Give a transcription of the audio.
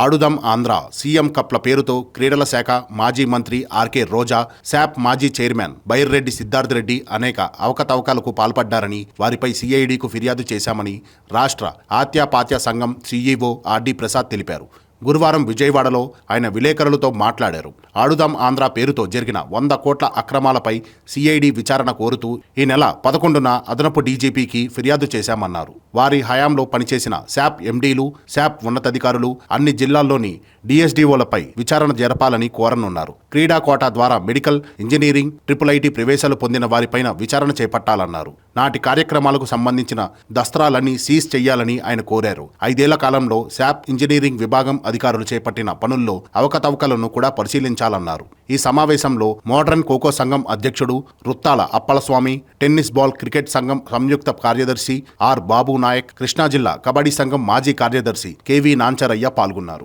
ఆడుదాం Andhra CM కప్ల పేరుతో క్రీడల శాఖ మాజీ మంత్రి ఆర్కే రోజా శాప్ మాజీ చైర్మన్ బైర్రెడ్డి సిద్ధార్థ రెడ్డి అనేక అవకతవకలకు పాల్పడ్డారని వారిపై సిఐడికు ఫిర్యాదు చేశామని రాష్ట్ర ఆత్యాపాత్య సంఘం సీఈఓ ఆర్డి ప్రసాద్ తెలిపారు. గురువారం విజయవాడలో ఆయన విలేకరులతో మాట్లాడారు. ఆడుదాం ఆంధ్ర పేరుతో జరిగిన వంద కోట్ల అక్రమాలపై సిఐడి విచారణ కోరుతూ ఈ నెల పదకొండున అదనపు డీజీపీకి ఫిర్యాదు చేశామన్నారు. వారి హయాంలో పనిచేసిన శాప్ ఎండీలు శాప్ ఉన్నతాధికారులు అన్ని జిల్లాల్లోని డిఎస్డీఓలపై విచారణ జరపాలని కోరనున్నారు. క్రీడా కోటా ద్వారా మెడికల్ ఇంజనీరింగ్ ట్రిపుల్ ఐటీ ప్రవేశాలు పొందిన వారిపైన విచారణ చేపట్టాలన్నారు. నాటి కార్యక్రమాలకు సంబంధించిన దస్త్రాలన్నీ సీజ్ చేయాలని ఆయన కోరారు. ఐదేళ్ళ కాలంలో శాప్ ఇంజనీరింగ్ విభాగం అధికారులు చేపట్టిన పనుల్లో అవకతవకలను కూడా పరిశీలించాలన్నారు. ఈ సమావేశంలో మోడర్న్ ఖోఖో సంఘం అధ్యక్షుడు Ruttala Appalaswamy tennis ball cricket సంఘం సంయుక్త కార్యదర్శి ఆర్ బాబు నాయక్ కృష్ణా జిల్లా కబడ్డీ సంఘం మాజీ కార్యదర్శి కెవి నాంచరయ్య పాల్గొన్నారు.